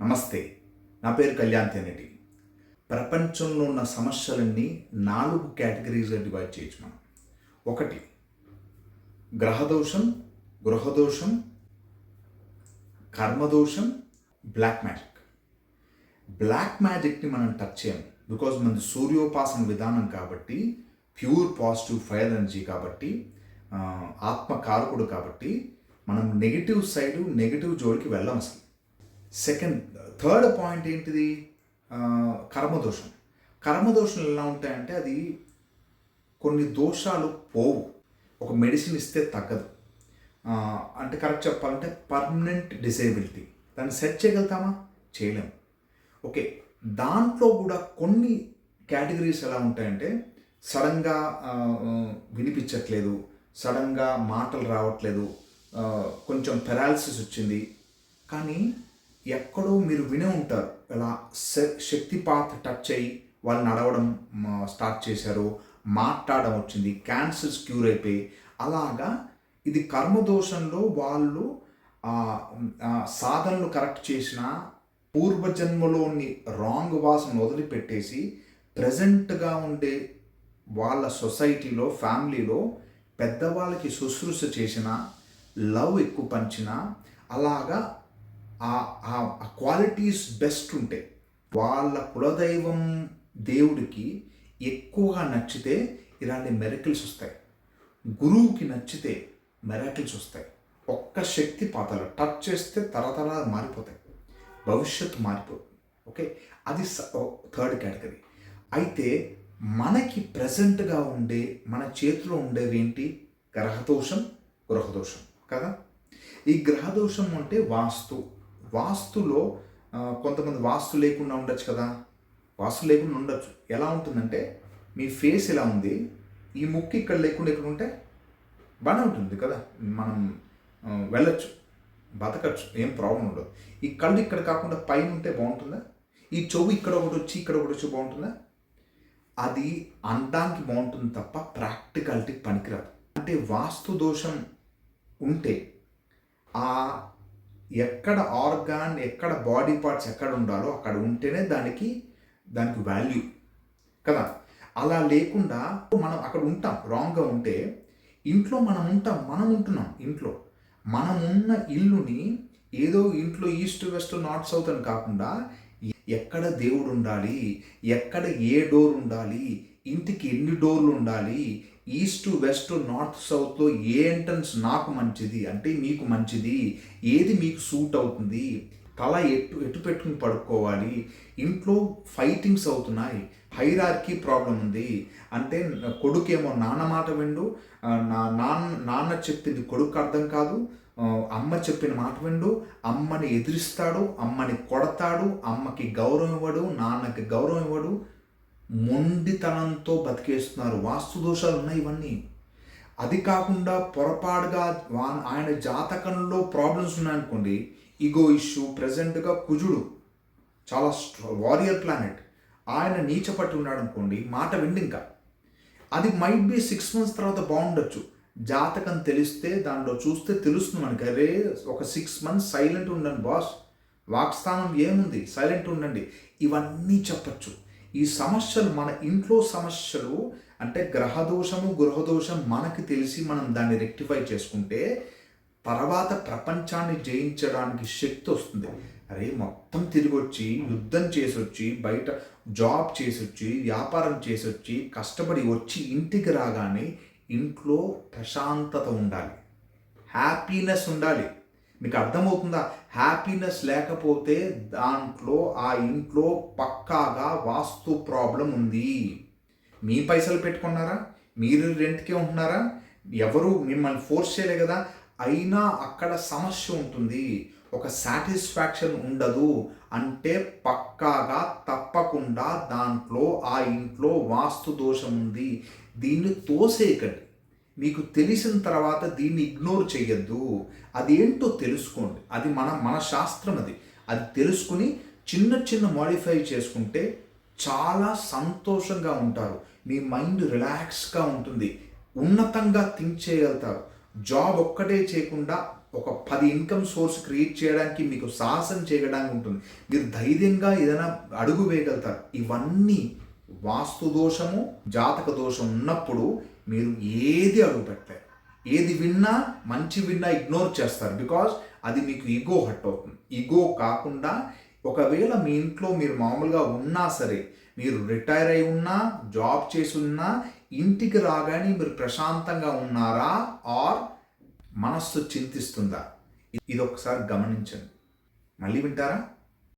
నమస్తే నా పేరు కళ్యాణ్ తెనటి. ప్రపంచంలో ఉన్న సమస్యలన్నీ నాలుగు కేటగిరీస్గా డివైడ్ చేయొచ్చు మనం. ఒకటి గ్రహదోషం గృహదోషం కర్మదోషం బ్లాక్ మ్యాజిక్ బ్లాక్ మ్యాజిక్ని మనం టచ్ చేయం బికాజ్ మనది సూర్యోపాసన విధానం కాబట్టి ప్యూర్ పాజిటివ్ ఫైర్ ఎనర్జీ కాబట్టి ఆత్మకారకుడు ఆత్మ కారకుడు కాబట్టి మనం నెగిటివ్ సైడ్ నెగిటివ్ జోడికి వెళ్ళం అసలు. సెకండ్ థర్డ్ పాయింట్ ఏంటిది? కర్మదోషం. కర్మదోషం ఎలా ఉంటాయంటే అది కొన్ని దోషాలు పోవు. ఒక మెడిసిన్ ఇస్తే తగ్గదు. అంటే కరెక్ట్ చెప్పాలంటే పర్మనెంట్ డిసేబిలిటీ దాన్ని సెట్ చేయగలుగుతామా? చేయలేము ఓకే దాంట్లో కూడా కొన్ని కేటగిరీస్ ఎలా ఉంటాయంటే సడన్గా వినిపించట్లేదు సడన్గా మాటలు రావట్లేదు కొంచెం పెరాలసిస్ వచ్చింది. కానీ ఎక్కడో మీరు వినే ఉంటారు. ఇలా శ- శక్తిపాత్ టచ్ అయ్యి వాళ్ళు నడవడం స్టార్ట్ చేశారు మాట్లాడడం వచ్చింది క్యాన్సర్స్ క్యూర్ అయిపోయి అలాగా ఇది కర్మదోషంలో వాళ్ళు సాధనలు కరెక్ట్ చేసిన పూర్వజన్మలోని రాంగ్ వాసన వదిలిపెట్టేసి ప్రజెంట్గా ఉండే వాళ్ళ సొసైటీలో ఫ్యామిలీలో పెద్దవాళ్ళకి శుశ్రూష చేసిన లవ్ ఎక్కువ పంచిన అలాగా ఆ క్వాలిటీస్ బెస్ట్ ఉంటాయి వాళ్ళ కులదైవం దేవుడికి ఎక్కువగా నచ్చితే ఇలాంటి మెరకిల్స్ వస్తాయి. గురువుకి నచ్చితే మెరకిల్స్ వస్తాయి. ఒక్క శక్తి పాతాలు టచ్ చేస్తే తరతర మారిపోతాయి. భవిష్యత్తు మారిపోతుంది ఓకే? అది థర్డ్ కేటగిరీ అయితే మనకి ప్రజెంట్గా ఉండే మన చేతిలో ఉండేవి ఏంటి? గ్రహదోషం గృహదోషం. కదా? ఈ గ్రహదోషం అంటే వాస్తు. వాస్తులో కొంతమంది వాస్తు లేకుండా ఉండొచ్చు కదా. వాస్తు లేకుండా ఉండొచ్చు. ఎలా ఉంటుందంటే మీ ఫేస్ ఎలా ఉంది? ఈ ముక్కు ఇక్కడ లేకుండా ఇక్కడ ఉంటే బాగానే ఉంటుంది కదా. మనం ఆ, వెళ్ళొచ్చు బతకచ్చు ఏం ప్రాబ్లం ఉండదు. ఈ కళ్ళు ఇక్కడ కాకుండా పైన ఉంటే బాగుంటుందా? ఈ చెవు ఇక్కడ ఒకటి వచ్చి ఇక్కడ ఒకటి వచ్చి బాగుంటుందా? అది అందానికి బాగుంటుంది తప్ప ప్రాక్టికాలిటీ పనికిరాదు. అంటే వాస్తు దోషం ఉంటే ఆ ఎక్కడ ఆర్గాన్ ఎక్కడ బాడీ పార్ట్స్ ఎక్కడ ఉండాలో అక్కడ ఉంటేనే దానికి దానికి వాల్యూ. కదా? అలా లేకుండా మనం అక్కడ ఉంటాం రాంగ్గా ఉంటే ఇంట్లో మనం ఉంటాం మనం ఉంటున్నాం ఇంట్లో. మనం ఉన్న ఇల్లుని ఏదో ఇంట్లో ఈస్ట్ వెస్ట్ నార్త్ సౌత్ అని కాకుండా ఎక్కడ దేవుడు ఉండాలి ఎక్కడ ఏ డోర్ ఉండాలి ఇంటికి ఎన్ని డోర్లు ఉండాలి ఈస్ట్ వెస్ట్ నార్త్ సౌత్లో ఏ ఎంట్రన్స్ నాకు మంచిది అంటే మీకు మంచిది ఏది మీకు సూట్ అవుతుంది తల ఎటు ఎటు పెట్టుకుని పడుకోవాలి ఇంట్లో ఫైటింగ్స్ అవుతున్నాయి హైరార్కీ ప్రాబ్లం ఉంది అంటే కొడుకేమో నాన్న మాట విండు నా నాన్న నాన్న చెప్పింది కొడుకు అర్థం కాదు అమ్మ చెప్పిన మాట విండు అమ్మని ఎదిరిస్తాడు అమ్మని కొడతాడు అమ్మకి గౌరవం ఇవ్వడు నాన్నకి గౌరవం ఇవ్వడు మొండితనంతో బతికేస్తున్నారు. వాస్తు దోషాలు ఉన్నాయి ఇవన్నీ. అది కాకుండా పొరపాటుగా వా- ఆయన జాతకంలో ప్రాబ్లమ్స్ ఉన్నాయనుకోండి ఈగో ఇష్యూ ప్రజెంట్గా కుజుడు చాలా వారియర్ ప్లానెట్ ఆయన నీచపట్టి ఉన్నాడు అనుకోండి మాట విండి ఇంకా. అది మైట్ బి సిక్స్ మంత్స్ తర్వాత బాగుండొచ్చు. జాతకం తెలిస్తే దాంట్లో చూస్తే తెలుస్తుంది మనకి. అరే ఒక సిక్స్ మంత్స్ సైలెంట్ ఉండండి బాస్ వాక్స్థానం ఏముంది? సైలెంట్ ఉండండి. ఇవన్నీ చెప్పచ్చు. ఈ సమస్యలు మన ఇంట్లో సమస్యలు అంటే గ్రహదోషము గృహదోషం మనకి తెలిసి మనం దాన్ని రెక్టిఫై చేసుకుంటే తర్వాత ప్రపంచాన్ని జయించడానికి శక్తి వస్తుంది. అరే మొత్తం తిరిగి వచ్చి యుద్ధం చేసి వచ్చి బయట జాబ్ చేసి వచ్చి వ్యాపారం చేసి వచ్చి కష్టపడి వచ్చి ఇంటికి రాగానే ఇంట్లో ప్రశాంతత ఉండాలి. హ్యాపీనెస్ ఉండాలి. మీకు అర్థమవుతుందా? హ్యాపీనెస్ లేకపోతే దాంట్లో ఆ ఇంట్లో పక్కాగా వాస్తు ప్రాబ్లం ఉంది. మీ పైసలు పెట్టుకున్నారా? మీరు రెంట్కే ఉంటున్నారా? ఎవరు మిమ్మల్ని ఫోర్స్ చేయలే కదా? అయినా అక్కడ సమస్య ఉంటుంది. ఒక సాటిస్ఫాక్షన్ ఉండదు. అంటే పక్కాగా తప్పకుండా దాంట్లో ఆ ఇంట్లో వాస్తు దోషం ఉంది. దీన్ని తోసేయకండి. మీకు తెలిసిన తర్వాత దీన్ని ఇగ్నోర్ చేయొద్దు. అదేంటో తెలుసుకోండి. అది మన మన శాస్త్రం అది. అది తెలుసుకుని చిన్న చిన్న మాడిఫై చేసుకుంటే చాలా సంతోషంగా ఉంటారు. మీ మైండ్ రిలాక్స్గా ఉంటుంది. ఉన్నతంగా థింక్ చేయగలుగుతారు. జాబ్ ఒక్కటే చేయకుండా ఒక పది ఇన్కమ్ సోర్స్ క్రియేట్ చేయడానికి మీకు సాహసం చేయడానికి ఉంటుంది. మీరు ధైర్యంగా ఏదైనా అడుగు వేయగలుగుతారు. ఇవన్నీ వాస్తు దోషము జాతక దోషం ఉన్నప్పుడు మీరు ఏది అడుగు పెట్టలేరు. ఏది విన్నా మంచి విన్నా ఇగ్నోర్ చేస్తారు. బికాజ్ అది మీకు ఈగో హట్ అవుతుంది. ఈగో కాకుండా ఒకవేళ మీ ఇంట్లో మీరు మామూలుగా ఉన్నా సరే మీరు రిటైర్ అయి ఉన్నా జాబ్ చేసి ఉన్నా ఇంటికి రాగానే మీరు ప్రశాంతంగా ఉన్నారా? ఆర్ మనస్సు చింతిస్తుందా? ఇది ఒకసారి గమనించండి. మళ్ళీ వింటారా?